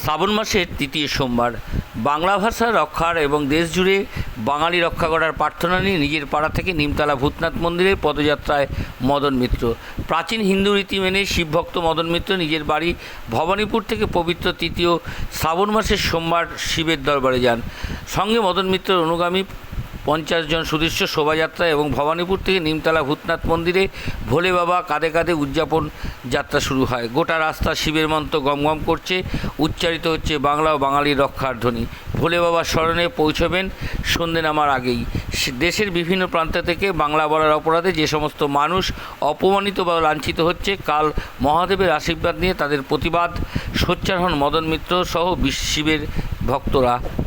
শ্রাবণ মাসের তৃতীয় সোমবার। বাংলা ভাষা রক্ষার এবং দেশ জুড়ে বাঙালি রক্ষা করার প্রার্থনা নিয়ে নিজের পাড়া থেকে নিমতলা ভূতনাথ মন্দিরে পদযাত্রায় মদন মিত্র। প্রাচীন হিন্দু রীতি মেনে শিবভক্ত মদন মিত্র নিজের বাড়ি ভবানীপুর থেকে পবিত্র তৃতীয় শ্রাবণ মাসের সোমবার শিবের দরবারে যান। সঙ্গে মদন মিত্রের অনুগামী পঞ্চাশ জন সুদৃশ্য শোভাযাত্রা এবং ভবানীপুর থেকে নিমতলা ভূতনাথ মন্দিরে ভোলে বাবা কাঁধে কাঁধে উদযাপন যাত্রা শুরু হয়। গোটা রাস্তা শিবের মন্ত্র গমগম করছে, উচ্চারিত হচ্ছে বাংলা ও বাঙালির রক্ষার ধ্বনি। ভোলে বাবার স্মরণে পৌঁছবেন সন্ধ্যে নামার আগেই। দেশের বিভিন্ন প্রান্ত থেকে বাংলা বলার অপরাধে যে সমস্ত মানুষ অপমানিত বা লাঞ্ছিত হচ্ছে, কাল মহাদেবের আশীর্বাদ নিয়ে তাদের প্রতিবাদ। সোচ্চার হন মদন মিত্র সহ বিশ্ব শিবের ভক্তরা।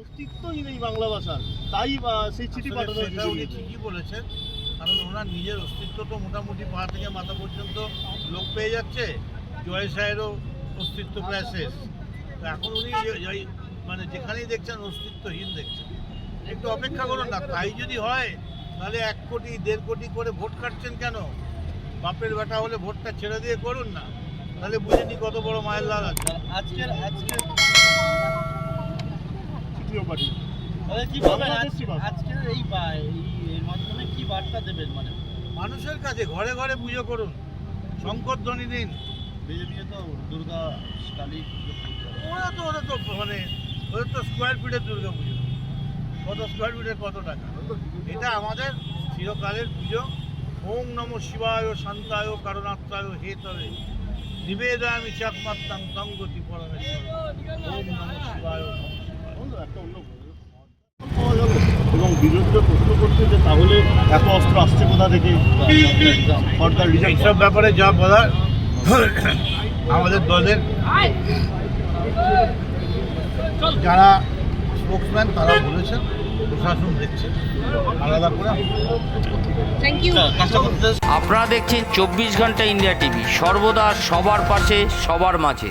অস্তিত্বই নেই বাংলা ভাষার তাই সেই চিঠি পাঠানো সেটা উনি ঠিকই বলেছেন কারণ ওনার নিজের অস্তিত্ব তো মোটামুটি পা থেকে মাথা পর্যন্ত লোক পেয়ে যাচ্ছে জয় সাহেরও অস্তিত্ব প্রায় শেষ। তো এখন উনি মানে যেখানেই দেখছেন অস্তিত্বহীন দেখছেন। একটু অপেক্ষা করুন না তাই যদি হয় তাহলে এক কোটি দেড় কোটি করে ভোট কাটছেন কেন? বাপের বেটা হলে ভোটটা ছেড়ে দিয়ে করুন না তাহলে বুঝিনি কত বড় মায়ের লাল আছে। আজকের আজকের কি। আজকের এই এর মাধ্যমে কি বার্তা দেবেন মানে? মানুষের কাছে ঘরে ঘরে পুজো করুন। শঙ্কর ধ্বনি দিন। বিজেপি তো দুর্গা কালী পুজো ওরা তো ওরা তো মানে ওদের তো স্কোয়ার ফিটের দুর্গা পুজো। কত স্কোয়ার ফিটের কত টাকা? এটা আমাদের চিরকালের পুজো। ওম নম শিবায় শান্তায় কারণাত্মায় হে তবে নিবেদয়ামি চাকমাত্তাং তং গতি পরমেশ্বর। ওম নম শিবায়। এবং বিরোধীরা প্রশ্ন করছে যে তাহলে এত অস্ত্র আসছে কোথা থেকে? সরকার এইসব ব্যাপারে যা বলার আমাদের দলের যারা স্পোক্সম্যান তারা বলেছেন প্রশাসন দেখছে। আলাদা করে আপনারা দেখছেন চব্বিশ ঘণ্টা ইন্ডিয়া টিভি সর্বদা সবার পাশে সবার মাঝে।